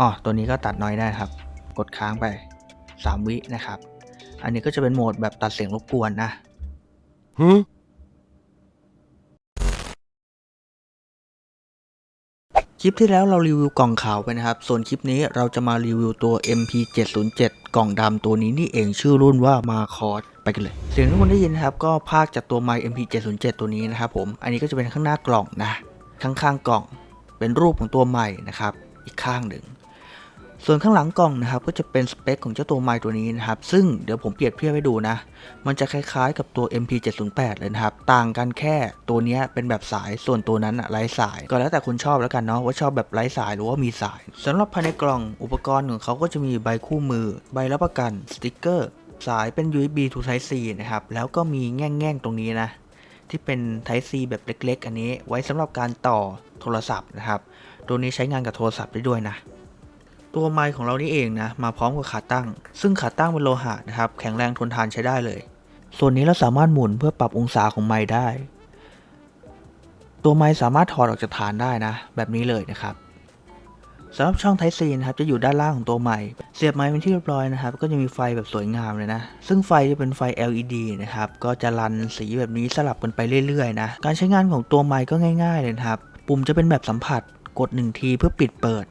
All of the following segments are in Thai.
อ๋อตัวนี้ก็ตัดน้อยได้ครับ กดค้างไป 3 วินะครับ อันนี้ก็จะเป็นโหมดแบบตัดเสียงรบกวนนะ Huh? คลิปที่แล้วเรารีวิวกล่องขาวไปนะครับ ส่วนคลิปนี้เราจะมารีวิวตัว MP707 กล่องดำตัวนี้นี่เองชื่อรุ่นว่ามาคอร์ดไปกันเลย เสียงที่คุณได้ยินนะครับ ก็ภาคจากตัวไมค์ MP707 ตัวนี้นะครับผม อันนี้ก็จะเป็นข้างหน้ากล่องนะ ข้างๆกล่อง เป็นรูปของตัวไมค์นะครับ อีกข้างหนึ่ง ส่วนข้างหลังกล่องนะครับก็จะเป็นสเปคของเจ้าตัวไมค์ตัวนี้นะครับ ซึ่งเดี๋ยวผมเปรียบเทียบให้ดูนะ มันจะคล้ายๆกับตัว MP708 เลยนะครับ ต่างกันแค่ตัวนี้เป็นแบบสายส่วนตัวนั้นอะไร้สาย ก็แล้วแต่คุณชอบแล้วกันเนาะว่าชอบแบบไร้สายหรือว่ามีสายสำหรับภายในกล่องอุปกรณ์ของเขาก็จะมีใบคู่มือ ใบรับประกันสติกเกอร์สายเป็น USB to Type C นะครับแล้วก็มีแง่งๆตรงนี้นะที่เป็น Type C แบบเล็ก ๆ อันนี้ไว้สำหรับการต่อโทรศัพท์นะครับ ตัวนี้ใช้งานกับโทรศัพท์ได้ด้วยนะ ตัวไมค์ของเรานี่เองนะมาพร้อมกับขาตั้ง ซึ่งขาตั้งเป็นโลหะนะครับแข็งแรงทนทานใช้ได้เลย ส่วนนี้เราสามารถหมุนเพื่อปรับองศาของไมค์ได้ ตัวไมค์สามารถถอดออกจากฐานได้นะ แบบนี้เลยนะครับสำหรับช่อง Type C นะครับจะอยู่ด้านล่างของตัวไมค์เสียบไมค์เป็นที่เรียบร้อยนะครับ ก็จะมีไฟแบบสวยงามเลยนะ ซึ่งไฟจะเป็นไฟ LED นะครับ ก็จะรันสีแบบนี้สลับกันไปเรื่อยๆนะ การใช้งานของตัวไมค์ก็ง่าย ๆเลยครับ ปุ่มจะเป็นแบบสัมผัส กด1ทีเพื่อปิดเปิด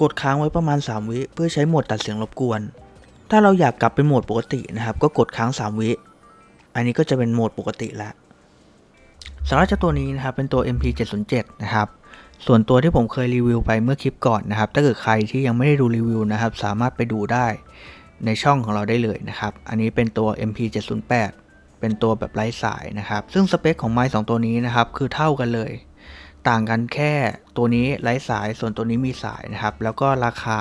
กดค้างไว้ประมาณ 3 วิ เพื่อใช้โหมดตัดเสียงรบกวน ถ้าเราอยากกลับไปโหมดปกตินะครับ ก็กดค้าง 3 วิ อันนี้ก็จะเป็นโหมดปกติแล้วสำหรับเจ้าตัวนี้นะครับเป็นตัว MP707 นะครับ ส่วนตัวที่ผมเคยรีวิวไปเมื่อคลิปก่อนนะครับ ถ้าเกิดใครที่ยังไม่ได้ดูรีวิวนะครับ สามารถไปดูได้ในช่องของเราได้เลยนะครับ อันนี้เป็นตัว MP708 เป็นตัวแบบไร้สายนะครับ ซึ่งสเปคของไมค์สองตัวนี้นะครับ คือเท่ากันเลย ต่างกันแค่ตัวนี้ไร้สายส่วนตัวนี้มีสายนะครับ แล้วก็ราคา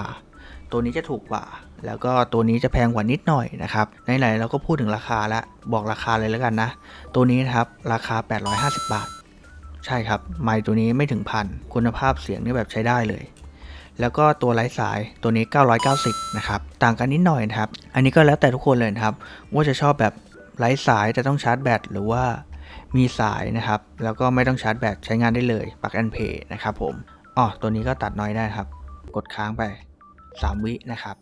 ตัวนี้จะถูกกว่า แล้วก็ตัวนี้จะแพงกว่านิดหน่อยนะครับไหนๆเราก็พูดถึงราคาแล้วบอกราคาเลยแล้วกันนะ ตัวนี้นะครับราคา 850 บาท ใช่ครับ ไมค์ตัวนี้ไม่ถึงพันคุณภาพเสียงนี่แบบใช้ได้เลยแล้วก็ตัวไร้สายตัวนี้ 990 นะครับ ต่างกันนิดหน่อยนะครับ อันนี้ก็แล้วแต่ทุกคนเลยนะครับ ว่าจะชอบแบบไร้สายแต่ต้องชาร์จแบตหรือว่า มีสายนะครับ แล้วก็ไม่ต้องชาร์จแบตใช้งานได้เลยปักแอนเพย์นะครับผมอ๋อตัวนี้ก็ตัดน้อยได้ครับ กดค้างไป 3 วินะครับ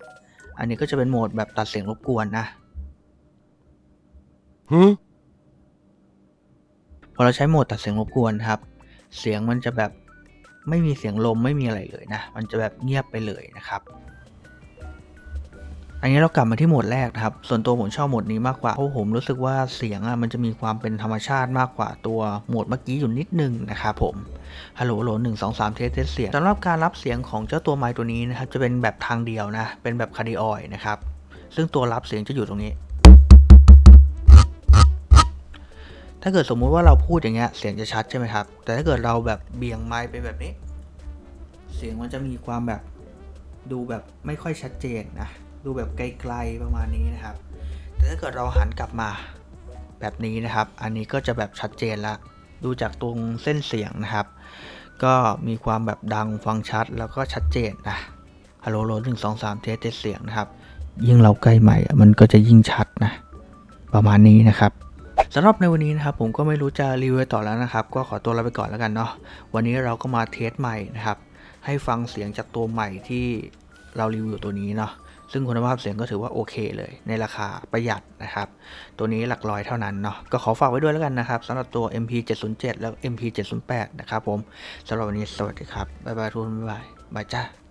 อันนี้ก็จะเป็นโหมดแบบตัดเสียงรบกวนนะ Huh? พอเราใช้โหมดตัดเสียงรบกวนครับ เสียงมันจะแบบไม่มีเสียงลมไม่มีอะไรเลยนะ มันจะแบบเงียบไปเลยนะครับ อันนี้เรากลับมาที่โหมดแรกนะครับ ส่วนตัวผมชอบโหมดนี้มากกว่า เพราะผมรู้สึกว่าเสียงอะมันจะมีความเป็นธรรมชาติมากกว่าตัวโหมดเมื่อกี้อยู่นิดนึงนะครับผม ฮัลโหลโหลหนึ่งสองสามเทสเทสเสียงสำหรับการรับเสียงของเจ้าตัวไมค์ตัวนี้นะครับจะเป็นแบบทางเดียวนะ เป็นแบบคาร์ดิออยนะครับ ซึ่งตัวรับเสียงจะอยู่ตรงนี้ ถ้าเกิดสมมุติว่าเราพูดอย่างเงี้ยเสียงจะชัดใช่ไหมครับ แต่ถ้าเกิดเราแบบเบี่ยงไมค์ไปแบบนี้ เสียงมันจะมีความแบบดูแบบไม่ค่อยชัดเจนนะ ดูแบบไกลๆประมาณนี้นะครับ แต่ถ้าเกิดเราหันกลับมาแบบนี้นะครับ อันนี้ก็จะแบบชัดเจนละ ดูจากตรงเส้นเสียงนะครับ ก็มีความแบบดังฟังชัดแล้วก็ชัดเจนนะฮัลโหลโหลหนึ่งสองสามเทสเทสเสียงนะครับ ยิ่งเราใกล้ใหม่มันก็จะยิ่งชัดนะ ประมาณนี้นะครับสำหรับในวันนี้นะครับผมก็ไม่รู้จะรีวิวต่อแล้วนะครับ ก็ขอตัวลาไปก่อนแล้วกันเนาะวันนี้เราก็มาเทสใหม่นะครับ ให้ฟังเสียงจากตัวใหม่ที่เรารีวิวตัวนี้เนาะ ซึ่งคุณภาพเสียงก็ถือว่าโอเคเลย ในราคาประหยัดนะครับ ตัวนี้หลักร้อยเท่านั้นเนาะก็ขอฝากไว้ด้วยแล้วกันนะครับสำหรับตัว MP707 แล้ว MP708 นะครับผมสำหรับวันนี้สวัสดีครับบ๊ายบายทุกคนบ๊ายบายบายจ้า